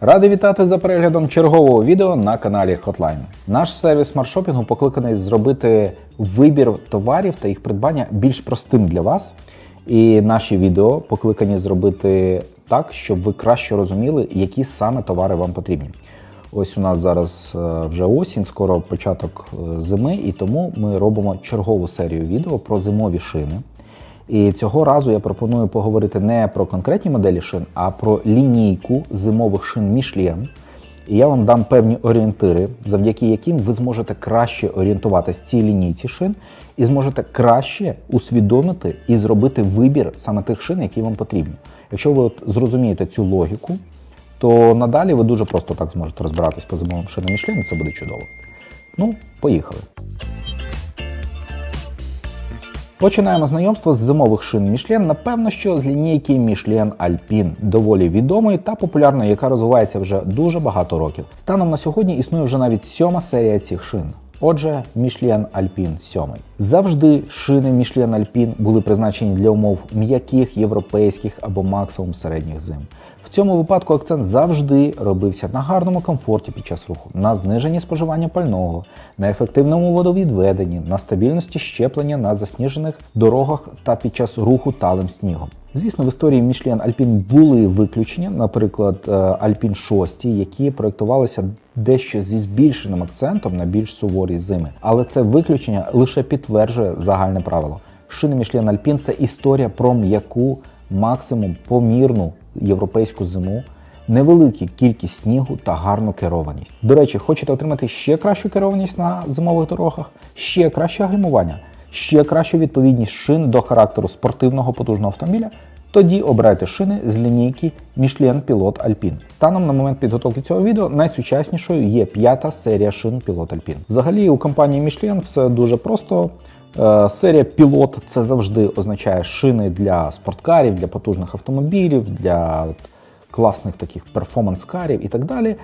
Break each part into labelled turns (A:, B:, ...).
A: Радий вітати за переглядом чергового відео на каналі Hotline. Наш сервіс смарт-шопінгу покликаний зробити вибір товарів та їх придбання більш простим для вас. І наші відео покликані зробити так, щоб ви краще розуміли, які саме товари вам потрібні. Ось у нас зараз е, вже осінь, скоро початок е, зими, і тому ми робимо чергову серію відео про зимові шини. І цього разу я пропоную поговорити не про конкретні моделі шин, а про лінійку зимових шин Michelin. І я вам дам певні орієнтири, завдяки яким ви зможете краще орієнтуватись в цій лінійці шин і зможете краще усвідомити і зробити вибір саме тих шин, які вам потрібні. Якщо ви от зрозумієте цю логіку, то надалі ви дуже просто так зможете розбиратись по зимовим шинам Michelin, і це буде чудово. Ну, поїхали. Починаємо знайомство з зимових шин Michelin, напевно, що з лінійки Michelin Alpine, доволі відомої та популярної, яка розвивається вже дуже багато років. Станом на сьогодні існує вже навіть сьома серія цих шин. Отже, Michelin Alpine 7. Завжди шини Michelin Alpine були призначені для умов м'яких європейських або максимум середніх зим. В цьому випадку акцент завжди робився на гарному комфорті під час руху, на зниженні споживання пального, на ефективному водовідведенні, на стабільності щеплення на засніжених дорогах та під час руху талим снігом. Звісно, в історії Michelin Alpine були виключення, наприклад, е, Alpine 6, які проєктувалися дещо зі збільшеним акцентом на більш суворі зими. Але це виключення лише підтверджує загальне правило. Шини Michelin Alpine – це історія про м'яку, максимум помірну європейську зиму, невелику кількість снігу та гарну керованість. До речі, хочете отримати ще кращу керованість на зимових дорогах, ще краще гальмування, ще кращу відповідність шин до характеру спортивного потужного автомобіля. Тоді обирайте шини з лінійки Michelin Pilot Alpine. Станом на момент підготовки цього відео найсучаснішою є п'ята серія шин Pilot Alpine. Взагалі у компанії Michelin все дуже просто. Е, Серія пілот це завжди означає шини для спорткарів, для потужних автомобілів, для класних таких перформанс-карів і так далі.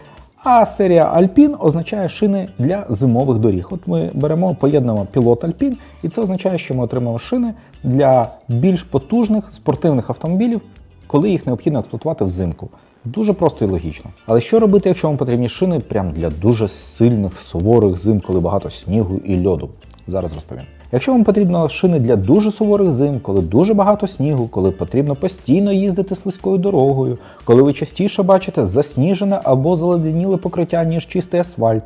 A: А серія Alpine означає шини для зимових доріг. От ми беремо, поєднуємо пілот Alpine, і це означає, що ми отримаємо шини для більш потужних спортивних автомобілів, коли їх необхідно експлуатувати взимку. Дуже просто і логічно. Але що робити, якщо вам потрібні шини прям для дуже сильних суворих зим, коли багато снігу і льоду? Зараз розповім. Якщо вам потрібно шини для дуже суворих зим, коли дуже багато снігу, коли потрібно постійно їздити слизькою дорогою, коли ви частіше бачите засніжене або заледеніле покриття, ніж чистий асфальт,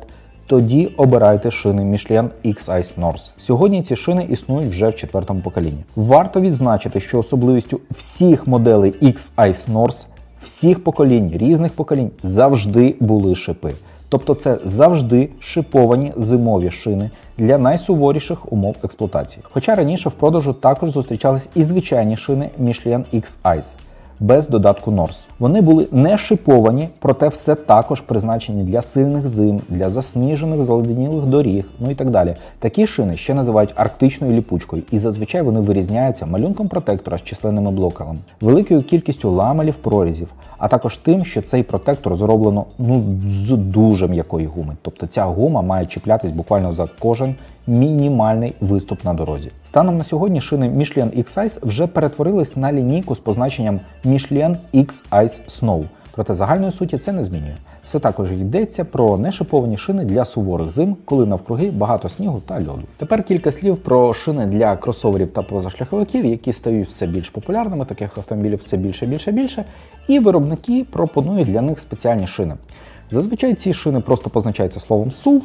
A: тоді обирайте шини Michelin X-Ice North. Сьогодні ці шини існують вже в четвертому поколінні. Варто відзначити, що особливістю всіх моделей X-Ice North, всіх поколінь, різних поколінь завжди були шипи. Тобто це завжди шиповані зимові шини для найсуворіших умов експлуатації. Хоча раніше в продажу також зустрічались і звичайні шини Michelin X-Ice без додатку Norse. Вони були не шиповані, проте все також призначені для сильних зим, для засніжених заледенілих доріг, ну і так далі. Такі шини ще називають арктичною ліпучкою, і зазвичай вони вирізняються малюнком протектора з численними блоками, великою кількістю ламелів прорізів, а також тим, що цей протектор зроблено ну з дуже м'якої гуми. Тобто ця гума має чіплятись буквально за кожен мінімальний виступ на дорозі. Станом на сьогодні шини Michelin X-Ice вже перетворились на лінійку з позначенням Michelin X-Ice Snow. Проте загальної суті це не змінює. Все також йдеться про нешиповані шини для суворих зим, коли навкруги багато снігу та льоду. Тепер кілька слів про шини для кросоверів та позашляховиків, які стають все більш популярними, таких автомобілів все більше, більше, більше, і виробники пропонують для них спеціальні шини. Зазвичай ці шини просто позначаються словом SUV,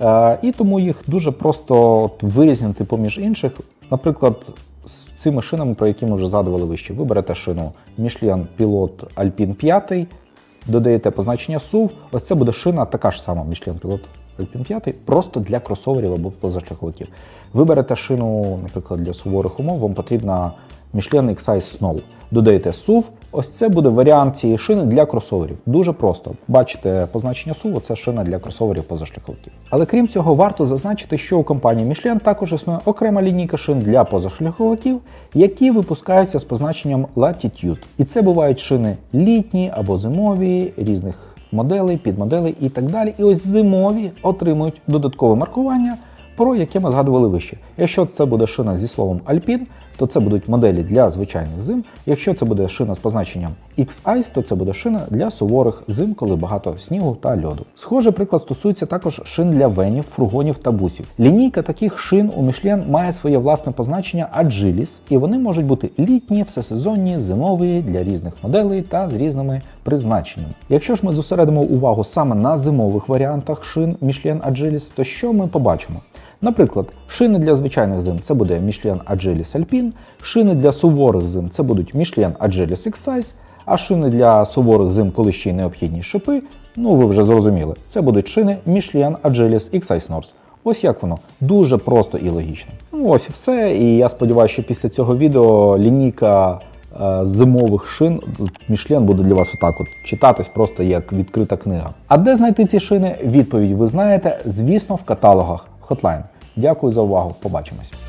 A: Е, І тому їх дуже просто вирізнити поміж інших. Наприклад, з цими шинами, про які ми вже згадували вище, ви берете шину Michelin Pilot Alpine 5, додаєте позначення SUV, ось це буде шина така ж сама Michelin Pilot Alpine 5, просто для кросоверів або позашляховиків. Ви берете шину, наприклад, для суворих умов, вам потрібна Michelin X-Size Snow. Додаєте SUV, ось це буде варіант цієї шини для кросоверів. Дуже просто. Бачите позначення SUV, це шина для кросоверів позашляховиків. Але крім цього, варто зазначити, що у компанії Michelin також існує окрема лінійка шин для позашляховиків, які випускаються з позначенням Latitude. І це бувають шини літні або зимові, різних моделей, підмоделей і так далі. І ось зимові отримують додаткове маркування, про яке ми згадували вище. Якщо це буде шина зі словом Alpine, то це будуть моделі для звичайних зим. Якщо це буде шина з позначенням X-Ice, то це буде шина для суворих зим, коли багато снігу та льоду. Схожий приклад стосується також шин для венів, фургонів та бусів. Лінійка таких шин у Michelin має своє власне позначення Agilis, і вони можуть бути літні, всесезонні, зимові для різних моделей та з різними призначеннями. Якщо ж ми зосередимо увагу саме на зимових варіантах шин Michelin Agilis, то що ми побачимо? Наприклад, шини для звичайних зим це буде Michelin Agilis Alpine, шини для суворих зим це будуть Michelin Agilis X-Size, а шини для суворих зим, коли ще й необхідні шипи, ну ви вже зрозуміли, це будуть шини Michelin Agilis X-Size North. Ось як воно дуже просто і логічно. Ну ось і все. І я сподіваюся, що після цього відео лінійка е, зимових шин Michelin буде для вас отак от читатись просто як відкрита книга. А де знайти ці шини? Відповідь ви знаєте, звісно, в каталогах Hotline. Дякую за увагу. Побачимось.